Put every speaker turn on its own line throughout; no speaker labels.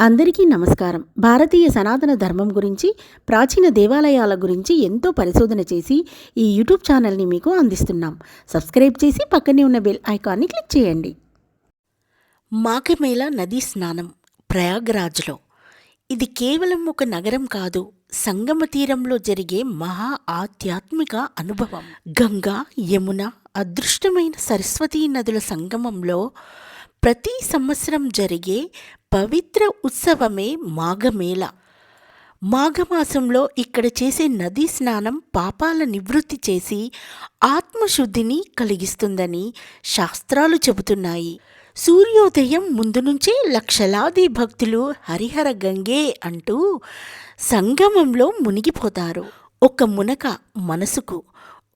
అందరికీ నమస్కారం. భారతీయ సనాతన ధర్మం గురించి ప్రాచీన దేవాలయాల గురించి ఎంతో పరిశోధన చేసి ఈ యూట్యూబ్ ఛానల్ని మీకు అందిస్తున్నాం. సబ్స్క్రైబ్ చేసి పక్కనే ఉన్న బెల్ ఐకాన్ని క్లిక్ చేయండి. మాఘమేళ నదీ స్నానం ప్రయాగ్రాజ్లో. ఇది కేవలం ఒక నగరం కాదు సంగమ తీరంలో జరిగే మహా ఆధ్యాత్మిక అనుభవం. గంగా యమున అదృష్టమైన సరస్వతీ నదుల సంగమంలో ప్రతి సంవత్సరం జరిగే పవిత్ర ఉత్సవమే మాఘమేళ. మాఘమాసంలో ఇక్కడ చేసే నదీ స్నానం పాపాల నివృత్తి చేసి ఆత్మశుద్ధిని కలిగిస్తుందని శాస్త్రాలు చెబుతున్నాయి. సూర్యోదయం ముందు నుంచే లక్షలాది భక్తులు హరిహర గంగే అంటూ సంగమంలో మునిగిపోతారు. ఒక మునక మనసుకు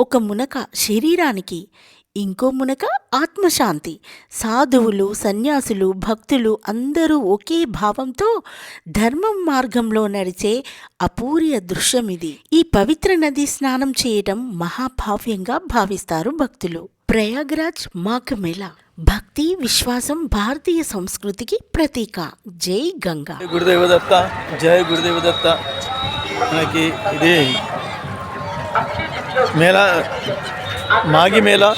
ఒక మునక శరీరానికి ఇంకో మునక ఆత్మశాంతి. సాధువులు సన్యాసులు భక్తులు అందరూ ఒకే భావంతో ధర్మం మార్గంలో నడిచే అపూర్య దృశ్యం ఇది ఈ పవిత్ర నది స్నానం చేయటం మహాభావ్యంగా భావిస్తారు భక్తులు. ప్రయాగ్రాజ్ మాఘమేళ. భక్తి విశ్వాసం భారతీయ సంస్కృతికి ప్రతీక. జై గంగా.
గురుదేవ గురుదేవదత్త జై గురుదేవదత్త. మనకి ఇది మేళా మాగి మేళ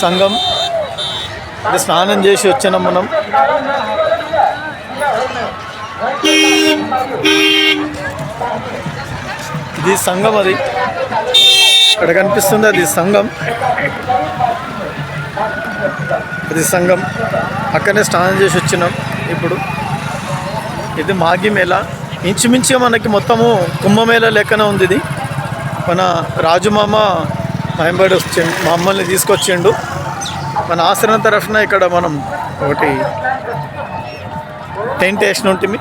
సంఘం. ఇది స్నానం చేసి వచ్చినాం మనం. ఇది సంఘం అది. ఇక్కడ కనిపిస్తుంది అది సంఘం. అది సంఘం. అక్కడనే స్నానం చేసి వచ్చినాం ఇప్పుడు. ఇది మాగి మేళ. ఇంచుమించుగా మనకి మొత్తము కుంభమేళ లెక్కన ఉంది ఇది. మన రాజుమామ మహంబడి వచ్చిండు మమ్మల్ని తీసుకొచ్చిండు. మన ఆశ్రమం తరఫున ఇక్కడ మనం ఒకటి టెంట్ వేసిన ఉంటుంది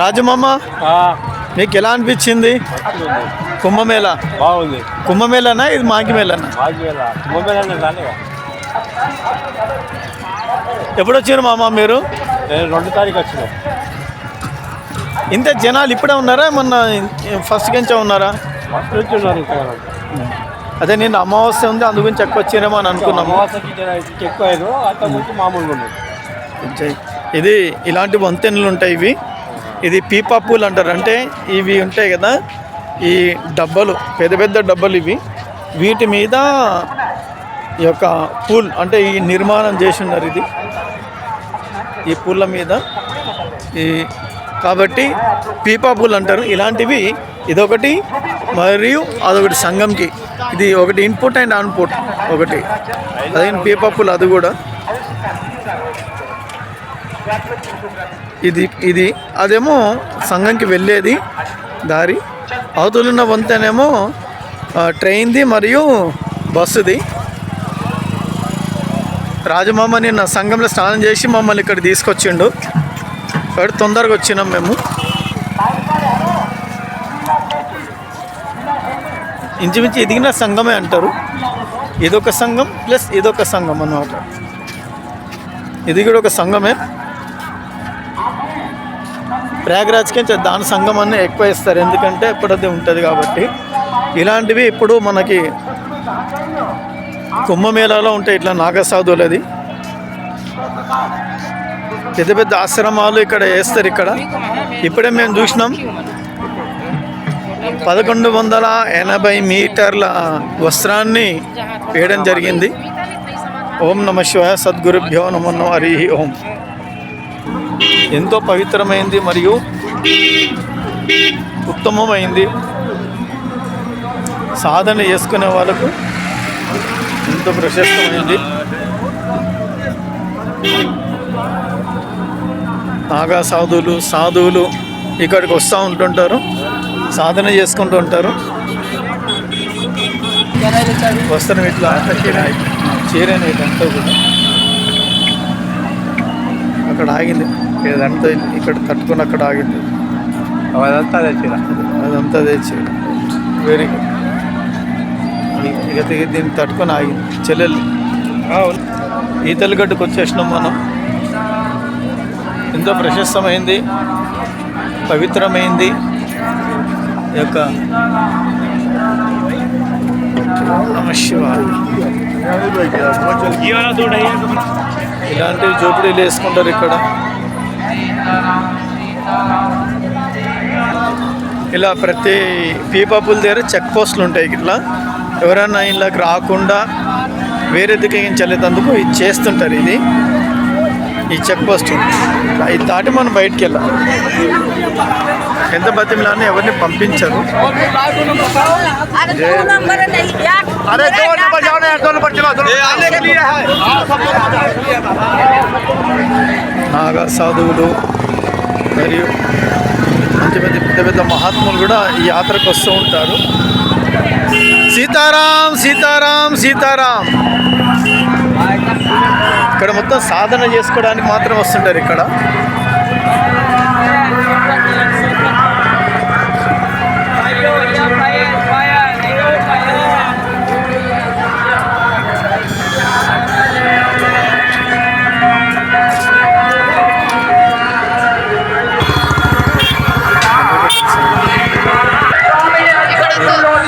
రాజుమామ మీకు ఎలా అనిపించింది? కుంభమేళ?
బాగుంది.
కుంభమేళనా? ఇది మాగి మేళనా
బాగా మొబైల్ రాలేగా
ఎప్పుడు వచ్చారు మామ మీరు?
రెండు తారీఖు వచ్చిన.
ఇంత జనాలు ఇప్పుడే ఉన్నారా? మొన్న ఫస్ట్ నుంచి ఉన్నారా అదే నేను అమావాస్య ఉంది అందు గురించి ఎక్కువ వచ్చారేమో అని అనుకున్నాము. ఇది ఇలాంటి వంతెనలు ఉంటాయి ఇవి. ఇది పీపా పూల్ అంటారు. అంటే ఇవి ఉంటాయి కదా ఈ డబ్బలు పెద్ద పెద్ద డబ్బలు ఇవి. వీటి మీద ఈ యొక్క పూల్ అంటే ఈ నిర్మాణం చేసి ఉన్నారు ఇది. ఈ పూల మీద ఈ కాబట్టి పీపాపూల్ అంటారు. ఇలాంటివి ఇదొకటి మరియు అదొకటి సంఘంకి. ఇది ఒకటి ఇన్పుట్ అండ్ అవుట్పుట్ ఒకటి. అదే పీపాపూల్ అది కూడా. ఇది ఇది అదేమో సంఘంకి వెళ్ళేది దారి. అవతలున్న వంతెనేమో ట్రైన్ది మరియు బస్సుది. రాజమామ నిన్న సంఘంలో స్నానం చేసి మమ్మల్ని ఇక్కడ తీసుకొచ్చిండు. ఇక్కడ తొందరగా వచ్చినాం మేము. ఇంచుమించు ఎదిగిన సంఘమే అంటారు. ఇదొక సంఘం ప్లస్ ఇదొక సంఘం అన్నమాట. ఇది కూడా ఒక సంఘమే. ప్రయాగరాజ్కి దాని సంఘం అన్నీ ఎక్కువ ఇస్తారు ఎందుకంటే ఎప్పుడది ఉంటుంది కాబట్టి. ఇలాంటివి ఇప్పుడు మనకి కుంభమేళాలో ఉంటాయి. ఇట్లా నాగసాధువులది పెద్ద పెద్ద ఆశ్రమాలు ఇక్కడ వేస్తారు ఇక్కడ. ఇప్పుడే మేము చూసినాం. పదకొండు వందల ఎనభై మీటర్ల వస్త్రాన్ని వేయడం జరిగింది. ఓం నమ శివాయ సద్గురుభ్యో నమో నమ హరి ఓం. ఎంతో పవిత్రమైంది మరియు ఉత్తమమైంది. సాధన చేసుకునే వాళ్ళకు ఎంతో ప్రశస్తమైంది. నాగా సాధువులు సాధువులు ఇక్కడికి వస్తూ ఉంటుంటారు. సాధన చేసుకుంటూ ఉంటారు. వస్త్రం ఇట్లా చీరని ఇదంతా కూడా. అక్కడ ఆగింది. ఇదంతా ఇక్కడ తట్టుకొని అక్కడ ఆగింది.
అదంతా తెచ్చిరా
అదంతా తెచ్చి వెరీ గుడ్ ఇక దీన్ని తట్టుకొని ఆగింది. చెల్లెలు. ఈతలగడ్డకు వచ్చేసినాం మనం. ఎంతో ప్రశస్తమైంది పవిత్రమైంది. ఈ యొక్క ఇలాంటివి జోపిడీలు వేసుకుంటారు ఇక్కడ. ఇలా ప్రతి పీపాపుల దగ్గర చెక్ పోస్టులు ఉంటాయి ఇట్లా. ఎవరైనా ఇళ్ళకి రాకుండా వేరే దిక్కించలేదందుకు ఇది చేస్తుంటారు ఇది. ఈ చెక్ పోస్ట్ ఇది దాటి మనం బయటికి వెళ్ళాలి ఎంత బతిమలాన్ని ఎవరిని పంపించరు
अरे दो नंबर नहीं यार
अरे दो नंबर जाओ ना यार दो नंबर चलो
ये आने के लिए है। నాగా సాధువులు మరియు మంచి మంచి పెద్ద పెద్ద మహాత్ములు కూడా ఈ యాత్రకు వస్తూ ఉంటారు సీతారాం సీతారాం సీతారాం ఇక్కడ మొత్తం సాధన చేసుకోవడానికి మాత్రం వస్తుంటారు ఇక్కడ.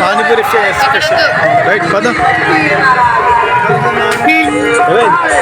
పానీపూరి రైట్ పద. King. Amen.